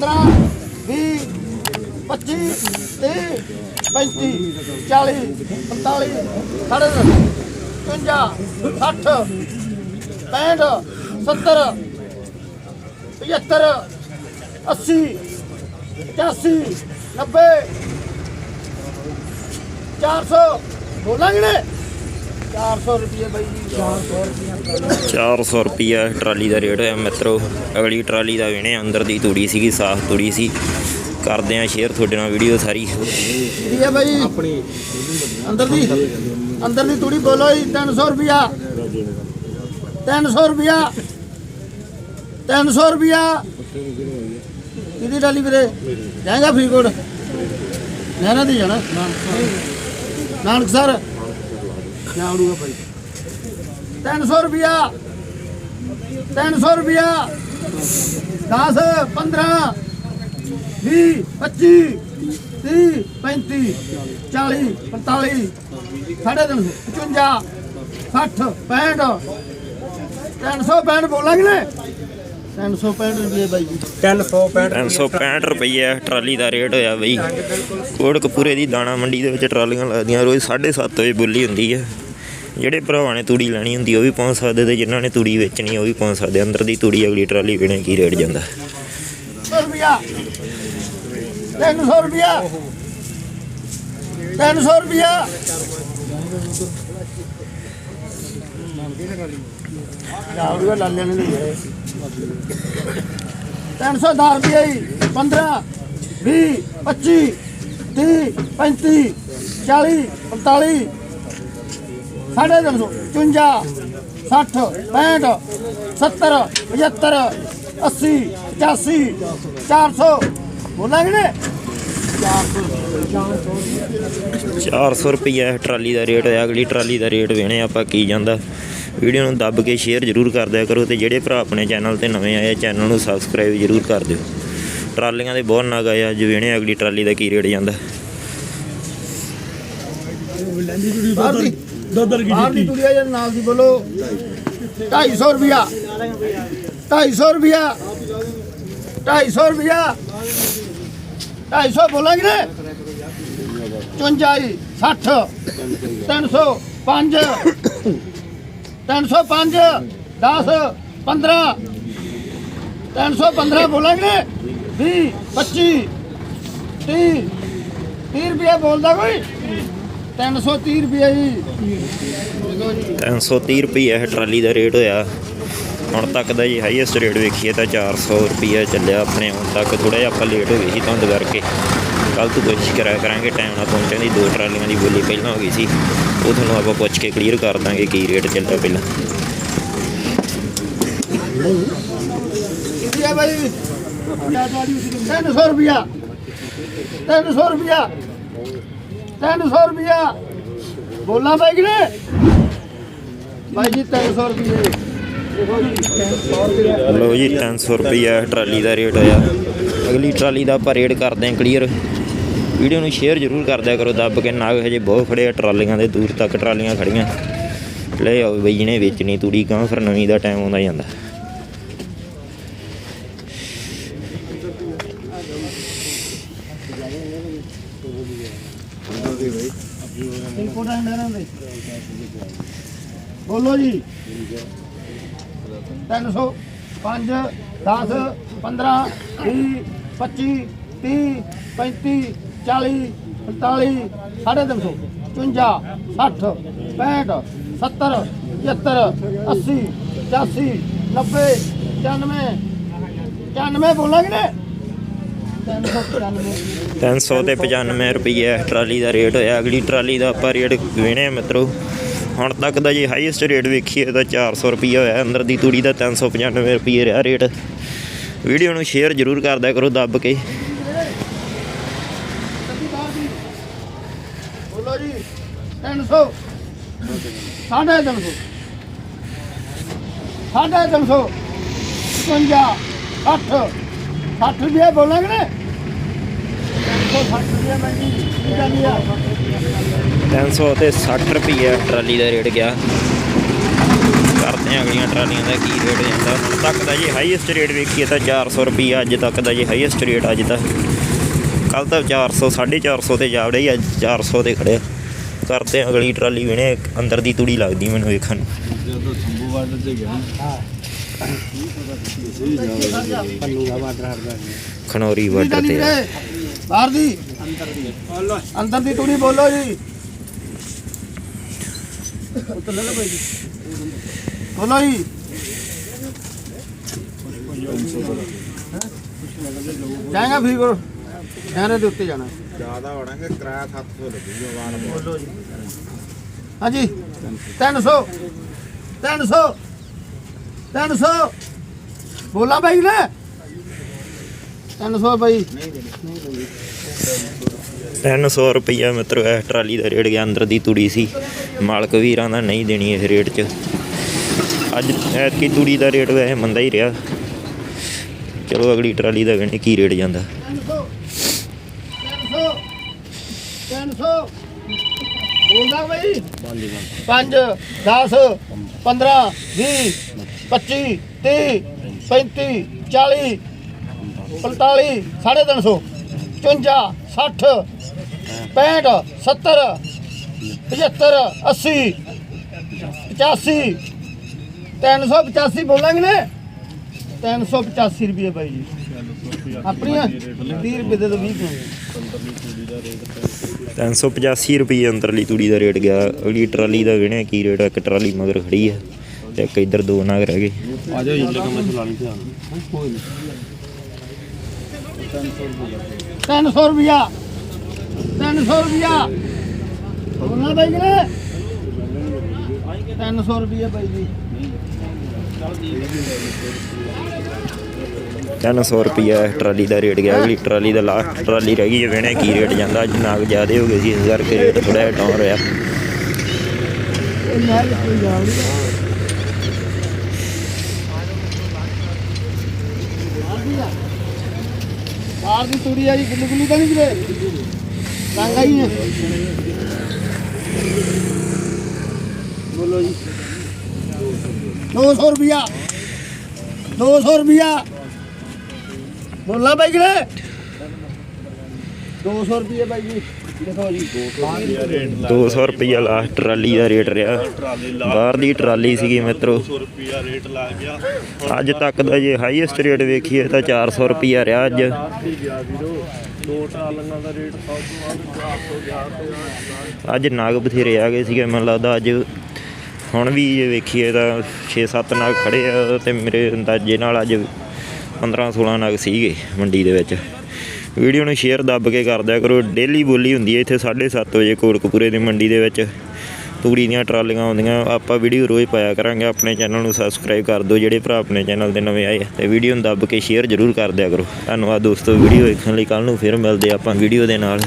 15 20 25 30 35 40 45 ਸਾਢੇ ਦਸ 55 60 65 70 75 80 85 90 400 ਬੋਲਾਂਗੇ ਨੇ 400 ਰੁਪਏ ਬਾਈ ਜੀ। 400 ਰੁਪਏ 400 ਰੁਪਿਆ ਟਰਾਲੀ ਦਾ ਰੇਟ ਹੋਇਆ ਮਿੱਤਰੋ। ਅਗਲੀ ਟਰਾਲੀ ਦਾ ਵਿਹਣੇ ਅੰਦਰ ਦੀ ਤੂੜੀ ਸੀਗੀ ਸਾਫ਼ ਤੂੜੀ ਸੀ। ਕਰਦੇ ਆ ਸ਼ੇਅਰ ਤੁਹਾਡੇ ਨਾਲ ਵੀਡੀਓ ਸਾਰੀ। ਕੀ ਹੈ ਬਾਈ। ਆਪਣੀ ਅੰਦਰ ਦੀ ਅੰਦਰ ਦੀ ਤੂੜੀ ਬੋਲੋ ਜੀ 300 ਰੁਪਿਆ 300 ਰੁਪਿਆ 300 ਰੁਪਿਆ ਕਿਹਦੀ ਟਾਲੀ ਵੀਰੇ? ਜਾਏਗਾ ਫਰੀਦਕੋਟ। ਨਹਿਰਾ ਦੀ ਜਾਣਾ। ਨਾਨਕ ਸਰ। ਕਿਆ ਉੜੂਗਾ ਭਾਈ? 300 ਰੁਪਿਆ 300 ਰੁਪਿਆ 10 15 ਵੀਹ 25 30 35 40 45 ਸਾਢੇ ਤਿੰਨ ਸੌ 55 60 65 365 ਬੋਲਾਂਗੇ ਨੇ 365 ਰੁਪਏ ਬਾਈ ਜੀ। 365 ਰੁਪਏ ਟਰਾਲੀ ਦਾ ਰੇਟ ਹੋਇਆ ਬਈ। ਕੋਟਕਪੂਰੇ ਦੀ ਦਾਣਾ ਮੰਡੀ ਦੇ ਵਿੱਚ ਟਰਾਲੀਆਂ ਲੱਗਦੀਆਂ ਰੋਜ਼ 7:30 ਵਜੇ ਬੁੱਲੀ ਹੁੰਦੀ ਹੈ ਜਿਹੜੇ ਭਰਾਵਾਂ ਨੇ ਤੂੜੀ ਲੈਣੀ ਹੁੰਦੀ, ਉਹ ਵੀ ਪਹੁੰਚ ਸਕਦੇ ਤੇ ਜਿਨ੍ਹਾਂ ਨੇ ਤੂੜੀ ਵੇਚਣੀ, ਉਹ ਵੀ ਪਹੁੰਚ ਸਕਦੇ। ਅੰਦਰ ਦੀ ਤੂੜੀ ਅਗਲੀ ਟਰਾਲੀ ਵਿਣੇ ਕੀ ਰੇਟ ਜਾਂਦਾ। 300 ਰੁਪਿਆ 300 ਰੁਪਿਆ 300 ਰੁਪਿਆ ਜਾਉਗਾ ਲਾਲਿਆਂ ਨੇ। ਲਈ 310 ਰੁਪਏ ਜੀ 15 20 25 30 35 40 45 ਸਾਢੇ ਤਿੰਨ ਸੌ 55 60 65 70 75 80 85 400 ਬੋਲਾਂਗੇ ਨੇ 400 ਰੁਪਏ ਟਰਾਲੀ ਦਾ ਰੇਟ ਹੋਇਆ ਅਗਲੀ ਟਰਾਲੀ ਦਾ ਰੇਟ ਵੇਣੇ ਆਪਾਂ ਕੀ ਜਾਂਦਾ। ਵੀਡੀਓ ਨੂੰ ਦੱਬ ਕੇ ਸ਼ੇਅਰ ਜ਼ਰੂਰ ਕਰ ਦਿਆ ਕਰੋ ਤੇ ਜਿਹੜੇ ਭਰਾ ਆਪਣੇ ਚੈਨਲ ਤੇ ਨਵੇਂ ਆਏ ਆ ਚੈਨਲ ਨੂੰ ਸਬਸਕ੍ਰਾਈਬ ਜ਼ਰੂਰ ਕਰ ਦਿਓ। ਟਰਾਲੀਆਂ ਦੇ ਬਹੁਤ ਨਗ ਆਏ ਆ ਅੱਜ ਵੇਣੇ ਅਗਲੀ ਟਰਾਲੀ ਦਾ ਕੀ ਰੇਟ ਜਾਂਦਾ। ਬਾਹਰ ਦੀ ਬਾਹਰ ਦੀ ਤੁਰਿਆ ਜਾਂ ਨਾਲ ਦੀ ਬੋਲੋ। 250 ਰੁਪਿਆ 250 ਰੁਪਿਆ 250 ਰੁਪਿਆ 250 ਬੋਲਾਂਗੇ ਨੇ 55 60 305 305 10 15 315 ਬੋਲਾਂਗੇ ਨੇ 20 25 30 30 ਰੁਪਏ ਬੋਲਦਾ ਕੋਈ? 330 ਰੁਪਏ ਜੀ। 330 ਰੁਪਏ ਇਹ ਟਰਾਲੀ ਦਾ ਰੇਟ ਹੋਇਆ। ਹੁਣ ਤੱਕ ਦਾ ਜੀ ਹਾਈਐਸਟ ਰੇਟ ਵੇਖੀਏ ਤਾਂ 400 ਰੁਪਏ ਚੱਲਿਆ ਆਪਣੇ। ਹੁਣ ਤੱਕ ਥੋੜਾ ਜਿਹਾ ਆਪਾਂ ਲੇਟ ਹੋ ਗਏ ਸੀ ਧੁੰਦ ਕਰਕੇ। ਕੱਲ ਤੋਂ ਕੋਸ਼ਿਸ਼ ਕਰਿਆ ਕਰਾਂਗੇ ਟਾਈਮ ਨਾਲ ਪਹੁੰਚਣ ਦੀ। ਦੋ ਟਰਾਲੀਆਂ ਦੀ ਬੋਲੀ ਪਹਿਲਾਂ ਹੋ ਗਈ ਸੀ। ਉਹ ਤੁਹਾਨੂੰ ਆਪਾਂ ਪੁੱਛ ਕੇ ਕਲੀਅਰ ਕਰ ਦਾਂਗੇ ਕੀ ਰੇਟ ਚੱਲਦਾ ਪਹਿਲਾਂ। ਕਿੰਨੀ ਭਾਈ 300 ਰੁਪਿਆ 300 ਰੁਪਿਆ 300 ਰੁਪਿਆ ਬੋਲਾਂ ਬਾਈ ਕਿਨੇ ਭਾਈ ਜੀ 300 ਰੁਪਏ ਦੇਖੋ ਜੀ 300 ਰੁਪਏ ਲਓ ਜੀ 300 ਰੁਪਏ ਟਰਾਲੀ ਦਾ ਰੇਟ ਆਇਆ ਅਗਲੀ ਟਰਾਲੀ ਦਾ ਆਪਾਂ ਰੇਟ ਕਰਦੇ ਹਾਂ ਕਲੀਅਰ ਵੀਡੀਓ ਨੂੰ ਸ਼ੇਅਰ ਜ਼ਰੂਰ ਕਰ ਦਿਆ ਕਰੋ, ਦੱਬ ਕੇ ਨਾਗ ਹਜੇ ਬਹੁਤ ਖੜੇ ਆ ਟਰਾਲੀਆਂ ਦੇ, ਦੂਰ ਤੱਕ ਟਰਾਲੀਆਂ ਖੜੀਆਂ। ਲੈ ਆਓ ਬਈ, ਜਿਹਨੇ ਵੇਚਣੀ ਤੂੜੀ ਕਾਂ ਫਿਰ ਨਵੀਂ ਦਾ ਟਾਈਮ ਆਉਂਦਾ ਜਾਂਦਾ ਇਨਪੁਟ ਹੈ ਮੇਰਾ ਦੇ ਬੋਲੋ ਜੀ। 300 5 10 15 20 25 30 35 40 45 ਸਾਢੇ ਤਿੰਨ ਸੌ 55 60 65 70 75 80 85 90 95 95 ਬੋਲਾਂਗੇ ਨੇ 395 300 ਤੇ 95 ਰੁਪਏ ਟਰਾਲੀ ਦਾ ਰੇਟ ਹੋਇਆ। ਅਗਲੀ ਟਰਾਲੀ ਦਾ ਆਪਾਂ ਰੇਟ ਵੇਣੇ ਮਿੱਤਰੋ। ਹੁਣ ਤੱਕ ਦਾ ਜੇ ਹਾਈਐਸਟ ਰੇਟ ਵੇਖੀਏ ਤਾਂ 400 ਰੁਪਏ ਹੋਇਆ, ਅੰਦਰ ਦੀ ਤੂੜੀ ਦਾ 395 ਰੁਪਏ ਰਿਹਾ ਰੇਟ ਵੀਡੀਓ ਨੂੰ ਸ਼ੇਅਰ ਜ਼ਰੂਰ ਕਰਦਿਆ ਕਰੋ, ਦੱਬ ਕੇ। ਬੋਲੋ ਜੀ 300 ਸਾਢੇ ਤਿੰਨ ਸੌ। ਸਾਢੇ ਤਿੰਨ ਸੌ। 55 60 60 ਰੁਪਏ ਬੋਲਾਂਗੇ ਨੇ? 360 ਰੁਪਏ ਮੰਗੀ ਜਾਂਦੀ ਆ 300 ਤੇ 60 ਰੁਪਏ ਟਰਾਲੀ ਦਾ ਰੇਟ ਗਿਆ। ਕਰਦੇ ਹਾਂ ਅਗਲੀਆਂ ਟਰਾਲੀਆਂ ਦਾ ਕੀ ਰੇਟ ਜਾਂਦਾ। ਹੁਣ ਤੱਕ ਦਾ ਜੇ ਹਾਈਐਸਟ ਰੇਟ ਵੇਖੀਏ ਤਾਂ 400 ਰੁਪਈਆ ਅੱਜ ਤੱਕ ਦਾ ਜੇ ਹਾਈਐਸਟ ਰੇਟ ਅੱਜ ਦਾ ਕੱਲ ਤਾਂ 400 450 ਤੇ ਜਾ ਵੜਿਆ ਅੱਜ 400 ਤੇ ਖੜਿਆ। ਕਰਦੇ ਹਾਂ ਅਗਲੀ ਟਰਾਲੀ ਵਿਨੇ ਅੰਦਰ ਦੀ ਤੂੜੀ ਲੱਗਦੀ ਮੈਨੂੰ ਵੇਖਣ ਨੂੰ। ਜਦੋਂ ਸੰਭੂ ਬਾਰਡਰ ਤੇ ਗਿਆ ਖਨੌਰੀ ਚੱਲੀ ਤੇ ਬਾਹਰ ਦੀ। ਅੰਦਰ ਦੀ ਤੂੜੀ ਬੋਲੋ ਜੀ। ਬੋਲੋ ਜੀ। ਜਾਏਗਾ ਫਰੀ ਕਰੋ ਸ਼ਹਿਰੇ ਦੇ ਉੱਤੇ ਜਾਣਾ। ਜ਼ਿਆਦਾ ਵੜਾਂਗੇ ਕਿਰਾਇਆ 700 ਲੱਗੂਗਾ ਵਾਰ ਬੋਲੋ ਜੀ। ਹਾਂਜੀ। 300 300 300 ਬੋਲਾ ਬਾਈ ਨੇ। 300 ਬਾਈ। 300 ਰੁਪਈਆ ਮਿੱਤਰੋ ਇਹ ਟਰਾਲੀ ਦਾ ਰੇਟ ਗਿਆ ਅੰਦਰ ਦੀ ਤੂੜੀ ਸੀ। ਮਾਲਕ ਵੀਰਾਂ ਦਾ ਨਹੀਂ ਦੇਣੀ ਇਹ ਰੇਟ 'ਚ। ਅੱਜ ਐਤਕੀ ਤੂੜੀ ਦਾ ਰੇਟ ਵੈਸੇ ਮੰਦਾ ਹੀ ਰਿਹਾ। ਚਲੋ ਅਗਲੀ ਟਰਾਲੀ ਦਾ ਵੇਣੇ ਕੀ ਰੇਟ ਜਾਂਦਾ। 300 300 ਬੋਲਦਾ ਬਈ। 5 10 15 20 25 30 35 40 45 350 54 60 65 70 75 80 85 385 ਬੋਲਾਂਗੇ ਨੇ? 385 ਰੁਪਏ ਬਾਈ ਜੀ। ਆਪਣੀਆਂ 30 ਰੁਪਏ ਦੇ ਦੋ 20 ਕਿਉਂ? 385 ਰੁਪਏ ਅੰਦਰਲੀ ਤੂੜੀ ਦਾ ਰੇਟ ਗਿਆ। ਅਗਲੀ ਟਰਾਲੀ ਦਾ ਵੇਣੇ ਕੀ ਰੇਟ ਆ? ਇੱਕ ਟਰਾਲੀ ਮਗਰ ਖੜੀ ਹੈ ਤੇ ਇੱਕ ਇੱਧਰ ਦੋ ਨਾਗ ਰਹਿ ਗਏ। ਆ ਜਾਓ ਜਿੱਲੇ ਕੰਮ ਚਲਾ ਲਈ ਧਿਆਨ। 300 ਰੁਪਿਆ 300 ਰੁਪਿਆ ਬੋਲਣਾ ਬਾਈ ਜੀ ਨੇ? 300 ਰੁਪਿਆ ਬਾਈ ਜੀ। 300 ਰੁਪਿਆ ਟਰਾਲੀ ਦਾ ਰੇਟ ਗਿਆ। ਅਗਲੀ ਟਰਾਲੀ ਦਾ ਲਾਸਟ ਟਰਾਲੀ ਰਹਿ ਗਈ ਹੈ। ਵੇਣੇ ਕੀ ਰੇਟ ਜਾਂਦਾ? ਅੱਜ ਨਾਗ ਜ਼ਿਆਦੇ ਹੋ ਗਏ ਸੀ। ਇਸ ਕਰਕੇ ਰੇਟ ਥੋੜਾ ਜਿਹਾ ਡਾਊਨ ਰਿਹਾ ਇਹ ਨਾਲ ਕੋਈ ਗੱਲ ਨਹੀਂ। ਬਾਹਰ ਦੀ ਤੂੜੀ ਆ ਜੀ, ਗੁੱਲੂ ਗੁੱਲੂ ਤਾਂ ਨਹੀਂ ਵੀਰੇ ਰੰਗਾ ਹੀ। ਹੈ ਬੋਲੋ ਜੀ 200 ਰੁਪਿਆ 200 ਰੁਪਿਆ ਬੋਲਾ ਬਾਈ ਕਿਨੇ 200 ਰੁਪਏ ਬਾਈ ਜੀ। 200 ਰੁਪਿਆ ਲਾਸਟ ਟਰਾਲੀ ਦਾ ਰੇਟ ਰਿਹਾ। ਬਾਹਰ ਦੀ ਟਰਾਲੀ ਸੀਗੀ ਮਿੱਤਰੋ। ਰੁਪਿਆ ਰੇਟ ਲੱਗ ਗਿਆ ਅੱਜ ਤੱਕ ਦਾ ਜੇ ਹਾਈਐਸਟ ਰੇਟ ਵੇਖੀਏ ਤਾਂ 400 ਰੁਪਿਆ ਰਿਹਾ ਅੱਜ। ਦੋ ਟਰਾਲੀਆਂ ਦਾ ਰੇਟ 100 ਤੋਂ ਵੱਧ 400 ਅੱਜ ਨਾਗ ਬਥੇਰੇ ਆ ਗਏ ਸੀਗੇ, ਮੈਨੂੰ ਲੱਗਦਾ ਅੱਜ। ਹੁਣ ਵੀ ਜੇ ਵੇਖੀਏ ਤਾਂ 6-7 ਨਾਗ ਖੜੇ ਆ ਤੇ ਮੇਰੇ ਅੰਦਾਜ਼ੇ ਨਾਲ ਅੱਜ 15-16 ਨਾਗ ਸੀਗੇ ਮੰਡੀ ਦੇ ਵਿੱਚ। ਵੀਡੀਓ ਨੂੰ ਸ਼ੇਅਰ ਦੱਬ ਕੇ ਕਰ ਦਿਆ ਕਰੋ। ਡੇਲੀ ਬੋਲੀ ਹੁੰਦੀ ਹੈ ਇੱਥੇ 7:30 ਵਜੇ ਕੋਟਕਪੂਰੇ ਦੀ ਮੰਡੀ ਦੇ ਵਿੱਚ। ਤੂੜੀ ਦੀਆਂ ਟਰਾਲੀਆਂ ਆਉਂਦੀਆਂ। ਆਪਾਂ ਵੀਡੀਓ ਰੋਜ਼ ਪਾਇਆ ਕਰਾਂਗੇ। ਆਪਣੇ ਚੈਨਲ ਨੂੰ ਸਬਸਕ੍ਰਾਈਬ ਕਰ ਦਿਓ। ਜਿਹੜੇ ਭਰਾ ਆਪਣੇ ਚੈਨਲ ਤੇ ਨਵੇਂ ਆਏ ਆ ਤੇ ਵੀਡੀਓ ਨੂੰ ਦੱਬ ਕੇ ਸ਼ੇਅਰ ਜ਼ਰੂਰ ਕਰ ਦਿਆ ਕਰੋ। ਧੰਨਵਾਦ ਦੋਸਤੋ। ਵੀਡੀਓ ਵੇਖਣ ਲਈ ਕੱਲ ਨੂੰ ਫਿਰ ਮਿਲਦੇ ਆਪਾਂ ਵੀਡੀਓ ਦੇ ਨਾਲ।